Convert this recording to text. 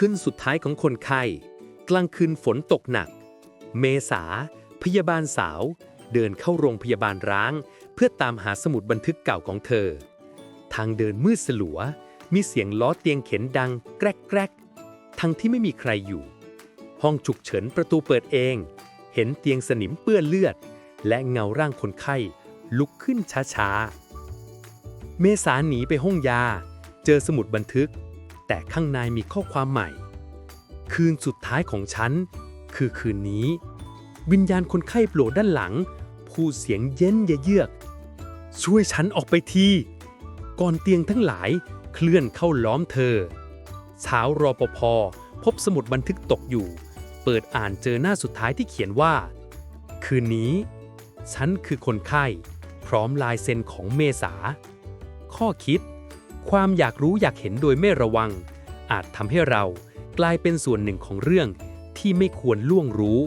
คืนสุดท้ายของคนไข้ กลางคืนฝนตกหนัก เมษา พยาบาลสาว เดินเข้าโรงพยาบาลร้าง เพื่อตามหาสมุดบันทึกเก่าของเธอ ทางเดินมืดสลัว มีเสียงล้อเตียงเข็นดัง แกรกแกรกทั้งที่ไม่มีใครอยู่ ห้องฉุกเฉินประตูเปิดเอง เห็นเตียงสนิมเปื้อนเลือด และเงาร่างคนไข้ ลุกขึ้นช้าๆ เมษาหนีไปห้องยา เจอสมุดบันทึก แต่ข้างในมีข้อความใหม่ คืนสุดท้ายของฉัน คือคืนนี้ วิญญาณคนไข้โผล่ด้านหลัง พูดเสียงเย็นเยือก ช่วยฉันออกไปที ก่อนเตียงทั้งหลายเคลื่อนเข้าล้อมเธอ เช้ารอปภพบสมุดบันทึกตกอยู่ เปิดอ่านเจอหน้าสุดท้ายที่เขียนว่า คืนนี้ ฉันคือคนไข้ พร้อมลายเซ็นของเมษา ข้อคิด ความอยากรู้อยากเห็นโดยไม่ระวัง อาจทำให้เรากลายเป็นส่วนหนึ่งของเรื่องที่ไม่ควรล่วงรู้